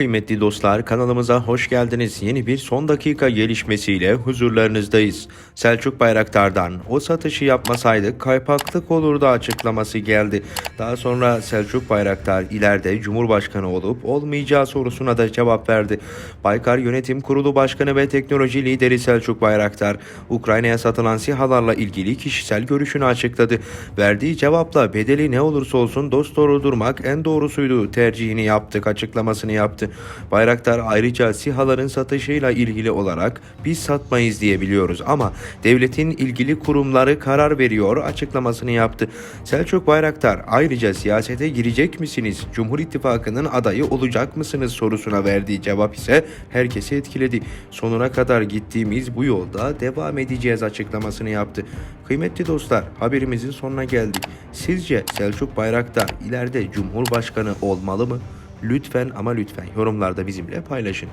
Kıymetli dostlar kanalımıza hoş geldiniz. Yeni bir son dakika gelişmesiyle huzurlarınızdayız. Selçuk Bayraktar'dan o satışı yapmasaydık kaypaklık olurdu açıklaması geldi. Daha sonra Selçuk Bayraktar ileride Cumhurbaşkanı olup olmayacağı sorusuna da cevap verdi. Baykar Yönetim Kurulu Başkanı ve Teknoloji Lideri Selçuk Bayraktar, Ukrayna'ya satılan SİHA'larla ilgili kişisel görüşünü açıkladı. Verdiği cevapla bedeli ne olursa olsun dost doğru durmak en doğrusuydu tercihini yaptık açıklamasını yaptı. Bayraktar ayrıca SİHA'ların satışıyla ilgili olarak biz satmayız diye biliyoruz ama devletin ilgili kurumları karar veriyor açıklamasını yaptı. Selçuk Bayraktar ayrıca siyasete girecek misiniz? Cumhur İttifakı'nın adayı olacak mısınız sorusuna verdiği cevap ise herkesi etkiledi. Sonuna kadar gittiğimiz bu yolda devam edeceğiz açıklamasını yaptı. Kıymetli dostlar haberimizin sonuna geldik. Sizce Selçuk Bayraktar ileride Cumhurbaşkanı olmalı mı? Lütfen ama lütfen yorumlarda bizimle paylaşın.